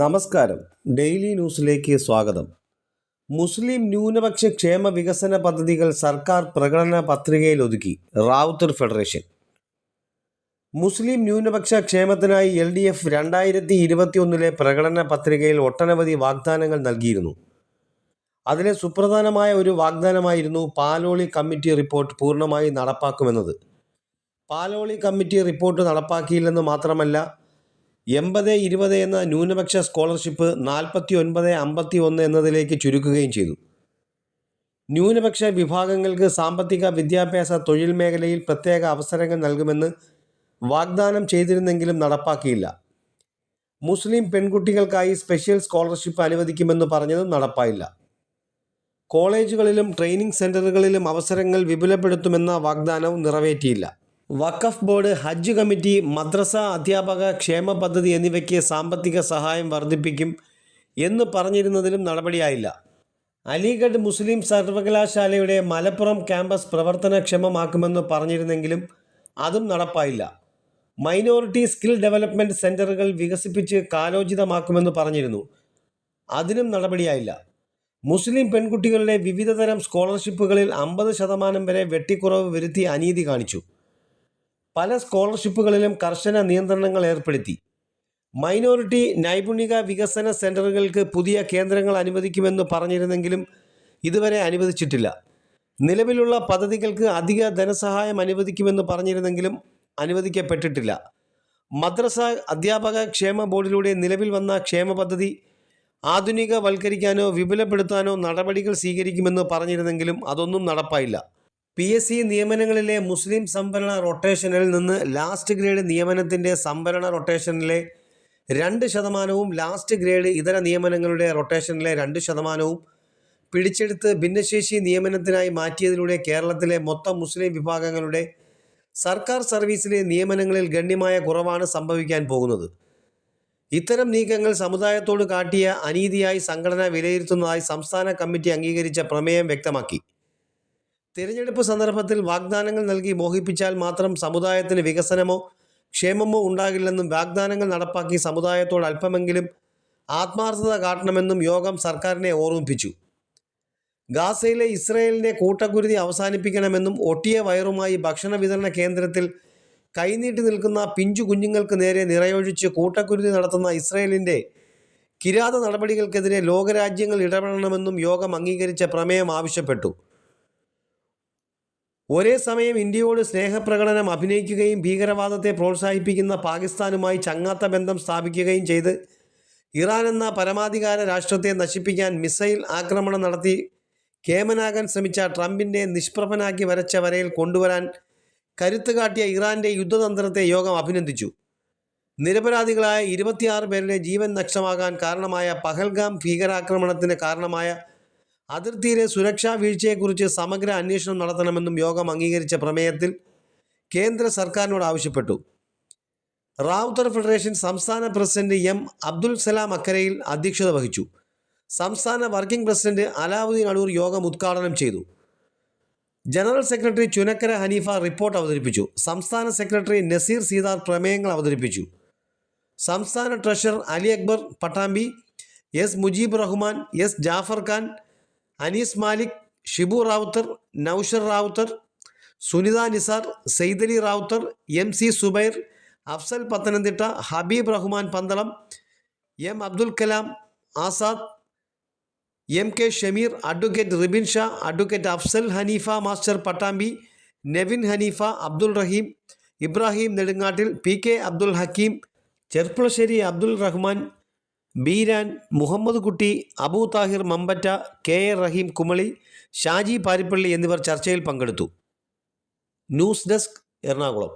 നമസ്കാരം. ഡെയിലി ന്യൂസിലേക്ക് സ്വാഗതം. മുസ്ലിം ന്യൂനപക്ഷ ക്ഷേമ വികസന പദ്ധതികൾ സർക്കാർ പ്രകടന പത്രികയിൽ ഒതുക്കി. റാവുത്തർ ഫെഡറേഷൻ. മുസ്ലിം ന്യൂനപക്ഷ ക്ഷേമത്തിനായി എൽ ഡി എഫ് രണ്ടായിരത്തി ഇരുപത്തിയൊന്നിലെ പ്രകടന പത്രികയിൽ ഒട്ടനവധി വാഗ്ദാനങ്ങൾ നൽകിയിരുന്നു. അതിലെ സുപ്രധാനമായ ഒരു വാഗ്ദാനമായിരുന്നു പാലോളി കമ്മിറ്റി റിപ്പോർട്ട് പൂർണമായി നടപ്പാക്കുമെന്നത്. പാലോളി കമ്മിറ്റി റിപ്പോർട്ട് നടപ്പാക്കിയില്ലെന്ന് മാത്രമല്ല എൺപത് ഇരുപത് എന്ന ന്യൂനപക്ഷ സ്കോളർഷിപ്പ് നാൽപ്പത്തി ഒൻപത് അമ്പത്തി ഒന്ന് എന്നതിലേക്ക് ചുരുക്കുകയും ചെയ്തു. ന്യൂനപക്ഷ വിഭാഗങ്ങൾക്ക് സാമ്പത്തിക വിദ്യാഭ്യാസ തൊഴിൽ മേഖലയിൽ പ്രത്യേക അവസരങ്ങൾ നൽകുമെന്ന് വാഗ്ദാനം ചെയ്തിരുന്നെങ്കിലും നടപ്പാക്കിയില്ല. മുസ്ലിം പെൺകുട്ടികൾക്കായി സ്പെഷ്യൽ സ്കോളർഷിപ്പ് അനുവദിക്കുമെന്ന് പറഞ്ഞതും നടപ്പായില്ല. കോളേജുകളിലും ട്രെയിനിങ് സെന്ററുകളിലും അവസരങ്ങൾ വിപുലപ്പെടുത്തുമെന്ന വാഗ്ദാനവും നിറവേറ്റിയില്ല. വഖഫ് ബോർഡ് ഹജ്ജ് കമ്മിറ്റി മദ്രസ അധ്യാപക ക്ഷേമ പദ്ധതി എന്നിവയ്ക്ക് സാമ്പത്തിക സഹായം വർദ്ധിപ്പിക്കും എന്ന് പറഞ്ഞിരുന്നതിലും നടപടിയായില്ല. അലിഗഡ് മുസ്ലിം സർവകലാശാലയുടെ മലപ്പുറം ക്യാമ്പസ് പ്രവർത്തനക്ഷമമാക്കുമെന്ന് പറഞ്ഞിരുന്നെങ്കിലും അതും നടപ്പായില്ല. മൈനോറിറ്റി സ്കിൽ ഡെവലപ്മെന്റ് സെന്ററുകൾ വികസിപ്പിച്ച് കാലോചിതമാക്കുമെന്ന് പറഞ്ഞിരുന്നു. അതിനും നടപടിയായില്ല. മുസ്ലിം പെൺകുട്ടികളുടെ വിവിധതരം സ്കോളർഷിപ്പുകളിൽ അമ്പത് ശതമാനം വരെ വെട്ടിക്കുറവ് വരുത്തി അനീതി കാണിച്ചു. പല സ്കോളർഷിപ്പുകളിലും കർശന നിയന്ത്രണങ്ങൾ ഏർപ്പെടുത്തി. മൈനോറിറ്റി നൈപുണിക വികസന സെന്ററുകൾക്ക് പുതിയ കേന്ദ്രങ്ങൾ അനുവദിക്കുമെന്ന് പറഞ്ഞിരുന്നെങ്കിലും ഇതുവരെ അനുവദിച്ചിട്ടില്ല. നിലവിലുള്ള പദ്ധതികൾക്ക് അധിക ധനസഹായം അനുവദിക്കുമെന്ന് പറഞ്ഞിരുന്നെങ്കിലും അനുവദിക്കപ്പെട്ടിട്ടില്ല. മദ്രസ അധ്യാപക ക്ഷേമ ബോർഡിലൂടെ നിലവിൽ വന്ന ക്ഷേമ പദ്ധതി ആധുനികവൽക്കരിക്കാനോ വിപുലപ്പെടുത്താനോ നടപടികൾ സ്വീകരിക്കുമെന്ന് പറഞ്ഞിരുന്നെങ്കിലും അതൊന്നും നടപ്പായില്ല. പി എസ് സി നിയമനങ്ങളിലെ മുസ്ലിം സംവരണ റൊട്ടേഷനിൽ നിന്ന് ലാസ്റ്റ് ഗ്രേഡ് നിയമനത്തിന്റെ സംവരണ റൊട്ടേഷനിലെ രണ്ട് ശതമാനവും ലാസ്റ്റ് ഗ്രേഡ് ഇതര നിയമനങ്ങളുടെ റൊട്ടേഷനിലെ രണ്ട് ശതമാനവും പിടിച്ചെടുത്ത് ഭിന്നശേഷി നിയമനത്തിനായി മാറ്റിയതിലൂടെ കേരളത്തിലെ മൊത്തം മുസ്ലിം വിഭാഗങ്ങളുടെ സർക്കാർ സർവീസിലെ നിയമനങ്ങളിൽ ഗണ്യമായ കുറവാണ് സംഭവിക്കാൻ പോകുന്നത്. ഇത്തരം നീക്കങ്ങൾ സമുദായത്തോട് കാട്ടിയ അനീതിയായി സംഘടന വിലയിരുത്തുന്നതായി സംസ്ഥാന കമ്മിറ്റി അംഗീകരിച്ച പ്രമേയം വ്യക്തമാക്കി. തിരഞ്ഞെടുപ്പ് സന്ദർഭത്തിൽ വാഗ്ദാനങ്ങൾ നൽകി മോഹിപ്പിച്ചാൽ മാത്രം സമുദായത്തിന് വികസനമോ ക്ഷേമമോ ഉണ്ടാകില്ലെന്നും വാഗ്ദാനങ്ങൾ നടപ്പാക്കി സമുദായത്തോട് അല്പമെങ്കിലും ആത്മാർത്ഥത കാട്ടണമെന്നും യോഗം സർക്കാരിനെ ഓർമ്മിപ്പിച്ചു. ഗാസയിലെ ഇസ്രയേലിന്റെ കൂട്ടക്കുരുതി അവസാനിപ്പിക്കണമെന്നും ഒട്ടിയ വയറുമായി ഭക്ഷണ വിതരണ കേന്ദ്രത്തിൽ കൈനീട്ടി നിൽക്കുന്ന പിഞ്ചു കുഞ്ഞുങ്ങൾക്ക് നേരെ നിറയൊഴിച്ച് കൂട്ടക്കുരുതി നടത്തുന്ന ഇസ്രയേലിന്റെ കിരാത നടപടികൾക്കെതിരെ ലോകരാജ്യങ്ങൾ ഇടപെടണമെന്നും യോഗം അംഗീകരിച്ച പ്രമേയം ആവശ്യപ്പെട്ടു. ഒരേ സമയം ഇന്ത്യയോട് സ്നേഹപ്രകടനം അഭിനയിക്കുകയും ഭീകരവാദത്തെ പ്രോത്സാഹിപ്പിക്കുന്ന പാകിസ്ഥാനുമായി ചങ്ങാത്ത ബന്ധം സ്ഥാപിക്കുകയും ചെയ്ത് ഇറാൻ എന്ന പരമാധികാര രാഷ്ട്രത്തെ നശിപ്പിക്കാൻ മിസൈൽ ആക്രമണം നടത്തി കേമനാകാൻ ശ്രമിച്ച ട്രംപിന്റെ നിഷ്പ്രഭനാക്കി വരച്ച വരയിൽ കൊണ്ടുവരാൻ കരുത്ത് കാട്ടിയ ഇറാന്റെ യുദ്ധതന്ത്രത്തെ യോഗം അഭിനന്ദിച്ചു. നിരപരാധികളായ ഇരുപത്തിയാറ് പേരുടെ ജീവൻ നഷ്ടമാകാൻ കാരണമായ പഹൽഗാം ഭീകരാക്രമണത്തിന് കാരണമായ അതിർത്തിയിലെ സുരക്ഷാ വീഴ്ചയെക്കുറിച്ച് സമഗ്ര അന്വേഷണം നടത്തണമെന്നും യോഗം അംഗീകരിച്ച പ്രമേയത്തിൽ കേന്ദ്ര സർക്കാരിനോട് ആവശ്യപ്പെട്ടു. റാവുത്തർ ഫെഡറേഷൻ സംസ്ഥാന പ്രസിഡന്റ് എം അബ്ദുൽ സലാം അക്കരയിൽ അധ്യക്ഷത വഹിച്ചു. സംസ്ഥാന വർക്കിംഗ് പ്രസിഡന്റ് അലാവുദ്ദീൻ അടൂർ യോഗം ഉദ്ഘാടനം ചെയ്തു. General secretary Chunakkara Haneefa report അവതരിപ്പിച്ചു. സംസ്ഥാന സെക്രട്ടറി നസീർ സീതാർ പ്രമേയങ്ങൾ അവതരിപ്പിച്ചു. സംസ്ഥാന treasurer Ali Akbar Pattambi S Mujeeb Rahman S Jafar Khan Anees Malik Shibu Rawther Noushar Rawther Sunitha Nisar Saidali Rawther M C Subair Afsal Pathanamthitta Habeeb Rahman Pandalam M Abdul Kalam Azad M K Shameer advocate Ribin Shah advocate Afsal Haneefa master Pattambi Nevin Haneefa Abdul Raheem Ibrahim Nedungattil P K Abdul Hakeem Cherpulassery Abdul Rahman Beeran Muhammad Kutty Abu Thahir Mambatta K A Raheem Kumily Shaji Parippally എന്നിവർ ചർച്ചയിൽ പങ്കെടുത്തു. News desk Ernakulam.